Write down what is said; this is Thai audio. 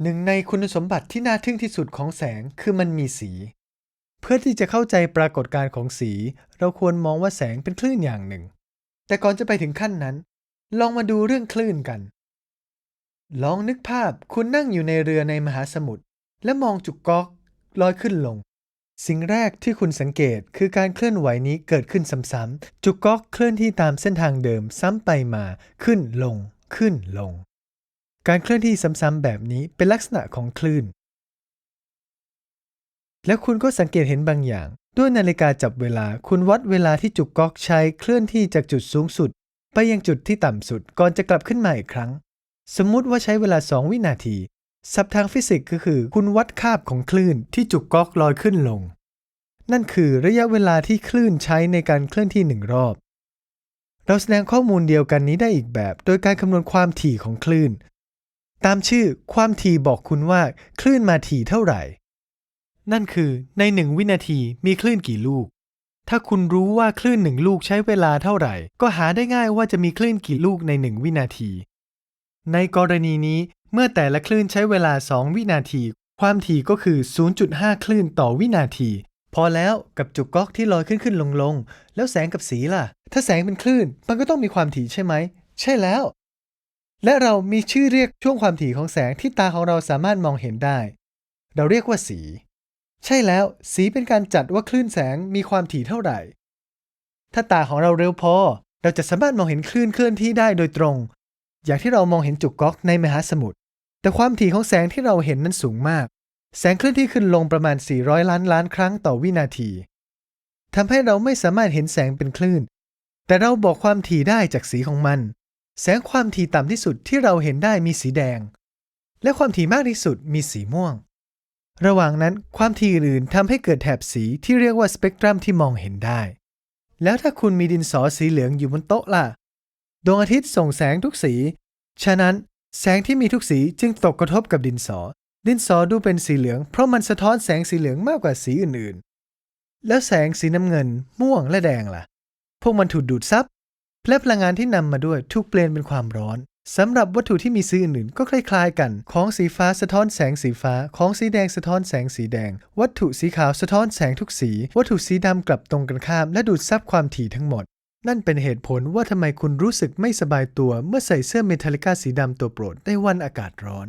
หนึ่งในคุณสมบัติที่น่าทึ่งที่สุดของแสงคือมันมีสี เพื่อที่จะเข้าใจปรากฏการณ์ของสี เราควรมองว่าแสงเป็นคลื่นอย่างหนึ่ง แต่ก่อนจะไปถึงขั้นนั้น ลองมาดูเรื่องคลื่นกัน ลองนึกภาพคุณนั่งอยู่ในเรือในมหาสมุทรและมองจุกก๊อกลอยขึ้นลง สิ่งแรกที่คุณสังเกตคือการเคลื่อนไหวนี้เกิดขึ้นซ้ำๆจุกก๊อกเคลื่อนที่ตามเส้นทางเดิมซ้ำไปมา ขึ้นลง ขึ้นลง การเคลื่อนที่ซ้ำๆแบบนี้เป็นลักษณะของคลื่น แล้วคุณก็สังเกตเห็นบางอย่าง ด้วยนาฬิกาจับเวลาคุณวัดเวลาที่จุกก๊อกใช้เคลื่อนที่จากจุดสูงสุด ไปยังจุดที่ต่ำสุดก่อนจะกลับขึ้นมาอีกครั้ง สมมุติว่าใช้เวลา 2 วินาทีศัพท์ทางฟิสิกส์ก็คือ คุณวัดคาบของคลื่นที่จุกก๊อกลอยขึ้นลง นั่นคือระยะเวลาที่คลื่นใช้ในการเคลื่อนที่หนึ่งรอบ เราแสดงข้อมูลเดียวกันนี้ได้อีกแบบ โดยการคำนวณความถี่ของคลื่น ตามชื่อความถี่บอกคุณว่าคลื่นมาถี่เท่าไหร่ นั่นคือในหนึ่งวินาทีมีคลื่นกี่ลูก ถ้าคุณรู้ว่าคลื่นหนึ่งลูกใช้เวลาเท่าไหร่ ก็หาได้ง่ายว่าจะมีคลื่นกี่ลูกในหนึ่งวินาที ในกรณีนี้เมื่อแต่ละคลื่นใช้เวลา 2 วินาที ความถี่ก็คือ 0.5 คลื่นต่อวินาที พอแล้วกับจุกก๊อกที่ลอยขึ้นขึ้นลงลงแล้วแสงกับสีล่ะ ถ้าแสงเป็นคลื่น มันก็ต้องมีความถี่ใช่ไหม ใช่แล้ว และเรามีชื่อเรียกช่วงความถี่ของแสงที่ตาของเราสามารถมองเห็นได้ เราเรียกว่าสี ใช่แล้ว สีเป็นการจัดว่าคลื่นแสงมีความถี่เท่าไหร่ ถ้าตาของเราเร็วพอ เราจะสามารถมองเห็นคลื่นเคลื่อนที่ได้โดยตรง อย่างที่เรามองเห็นจุกก๊อกในมหาสมุทร แต่ความถี่ของแสงที่เราเห็นนั้นสูงมาก แสงเคลื่อนที่ขึ้นลงประมาณ 400 ล้านล้านครั้งต่อวินาทีทำให้เราไม่สามารถเห็นแสงเป็นคลื่น แต่เราบอกความถี่ได้จากสีของมัน แสงความถี่ต่ำที่สุดที่เราเห็นได้มีสีแดง และความถี่มากที่สุดมีสีม่วง ระหว่างนั้นความถี่อื่นทำให้เกิดแถบสีที่เรียกว่าสเปกตรัมที่มองเห็นได้ แล้วถ้าคุณมีดินสอสีเหลืองอยู่บนโต๊ะล่ะ ดวงอาทิตย์ส่งแสงทุกสี ฉะนั้นแสงที่มีทุกสีจึงตกกระทบกับดินสอ ดินสอดูเป็นสีเหลือง เพราะมันสะท้อนแสงสีเหลืองมากกว่าสีอื่นๆ แล้วแสงสีน้ำเงิน ม่วงและแดงล่ะ พวกมันถูกดูดซับ และพลังงานที่นำมาด้วยถูกเปลี่ยนเป็นความร้อนสำหรับวัตถุที่มีสีอื่นๆ ก็คล้ายๆกัน ของสีฟ้าสะท้อนแสงสีฟ้า ของสีแดงสะท้อนแสงสีแดง วัตถุสีขาวสะท้อนแสงทุกสี วัตถุสีดำกลับตรงกันข้าม และดูดซับความถี่ทั้งหมด นั่นเป็นเหตุผลว่าทำไมคุณรู้สึกไม่สบายตัวเมื่อใส่เสื้อเมทัลลิก้าสีดำตัวโปรดในวันอากาศร้อน